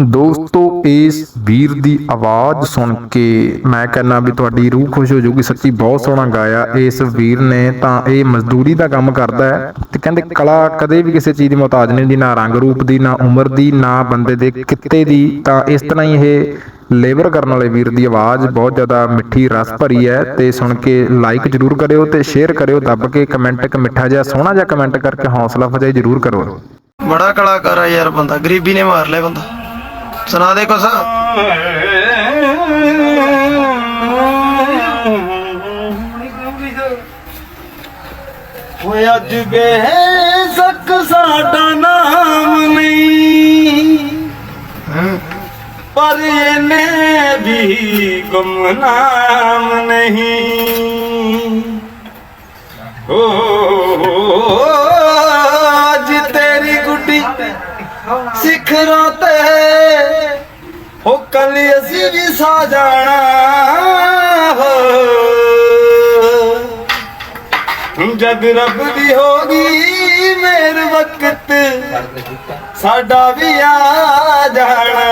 ਦੋਸਤੋ, ਇਸ ਵੀਰ ਦੀ ਆਵਾਜ਼ ਸੁਣ ਕੇ ਮੈਂ ਕਹਿੰਦਾ ਵੀ ਤੁਹਾਡੀ ਰੂਹ ਖੁਸ਼ ਹੋ ਜਾਊਗੀ, ਸੱਚੀ ਬਹੁਤ ਸੋਹਣਾ ਗਾਇਆ ਇਸ ਵੀਰ ਨੇ, ਤਾਂ ਇਹ ਮਜ਼ਦੂਰੀ ਦਾ ਕੰਮ ਕਰਦਾ ਹੈ ਤੇ ਕਹਿੰਦੇ ਕਲਾ ਕਦੇ ਵੀ ਕਿਸੇ ਚੀਜ਼ ਦੀ ਮੁਹਤਾਜ ਨਹੀਂ ਹੁੰਦੀ, ਨਾ ਰੰਗ ਰੂਪ ਦੀ, ਨਾ ਉਮਰ ਦੀ, ਨਾ ਬੰਦੇ ਦੇ ਕਿੱਤੇ ਦੀ, ਤਾਂ ਇਸ ਤਰ੍ਹਾਂ ਹੀ ਇਹ ਲੇਬਰ ਕਰਨ ਵਾਲੇ ਵੀਰ ਦੀ ਆਵਾਜ਼ ਬਹੁਤ ਜ਼ਿਆਦਾ ਮਿੱਠੀ, ਰਸ ਭਰੀ ਹੈ ਤੇ ਸੁਣ ਕੇ ਲਾਈਕ ਜਰੂਰ ਕਰਿਓ ਤੇ ਸ਼ੇਅਰ ਕਰਿਓ, ਦੱਬ ਕੇ ਕਮੈਂਟ ਇੱਕ ਮਿੱਠਾ ਜਿਹਾ, ਸੋਹਣਾ ਜਿਹਾ ਕਮੈਂਟ ਕਰਕੇ ਹੌਸਲਾ ਅਫਜ਼ਾਈ ਜਰੂਰ ਕਰੋ ਬੜਾ ਕਲਾਕਾਰ ਆ ਯਾਰ ਬੰਦਾ, ਗਰੀਬੀ ਨੇ ਮਾਰ ਲਿਆ ਬੰਦਾ। ਸੁਣਾ ਦੇ ਕੁਛ। ਓਏ ਅੱਜ ਬੇਸ਼ੱਕ ਸਾਡਾ ਨਾਮ ਨਹੀਂ। ਪਰ ਇਹਨੇ ਵੀ ਗੁਮਨਾਮ ਨਹੀਂ। ਓ ਅੱਜ ਤੇਰੀ ਗੁੱਡੀ ਸਿਖਰਾਂ ਤੇ ਕੱਲ ਅਸੀਂ ਵੀ ਸਾ ਜਾਣਾ ਹੋ ਜਦ ਰੱਬ ਦੀ ਹੋਗੀ ਮੇਰ ਵਕਤ ਸਾਡਾ ਵੀ ਆ ਜਾਣਾ।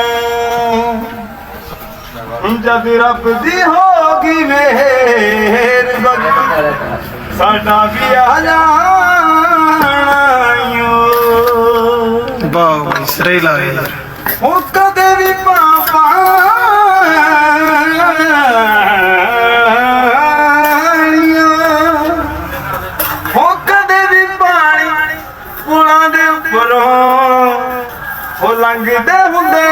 ਜਦ ਰੱਬ ਦੀ ਹੋਗੀ ਮੇਰ ਵਕਤ ਸਾਡਾ ਵੀ ਆ ਜਾਣਾ ਵਾਹ ਬਈ ਸਰੇ ਲਾਏ। ਉਹ ਕਦੇ ਵੀ ਪੁਲਾਂ ਦੇ ਉੱਪਰੋਂ। ਉਹ ਲੰਘਦੇ ਹੁੰਦੇ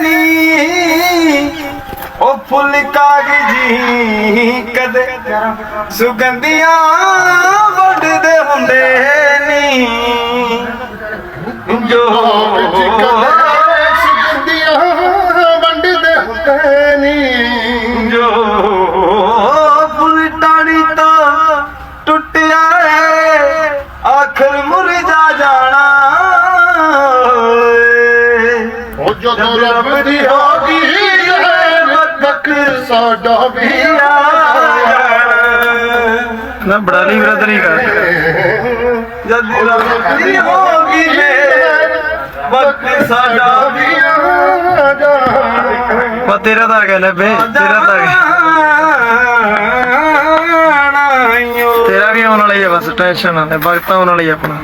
ਨੀ। ਉਹ ਫੁੱਲ ਕਾਗਜੀ ਕਦੇ ਸੁਗੰਧੀਆਂ ਵੱਢਦੇ ਹੁੰਦੇ ਨੀ। ਜੋ ਉਹ ਜਦੋਂ ਰੱਬ ਦੀ ਹੋ ਗਈ ਹੈ ਵਕਤ ਸਾਡਾ ਵੀ ਨਾ ਬੜਾ ਨਹੀਂ ਬਰਦਰੀ ਕਰ ਜਦ ਰੱਬ ਦੀ ਸਾਡਾ ਵੀ ਆ ਜਾਣਾ ਪਾ ਤੇਰਾ ਤਾਂ ਗਿਆ ਤੇਰਾ ਤਾਂ ਗਿਆ। ਤੇਰਾ ਵੀ ਆਉਣ ਵਾਲੀ ਆ ਬਸ ਟੈਨਸ਼ਨ ਨਾ ਵਕਤ ਆਉਣ ਵਾਲੀ ਆਪਣਾ।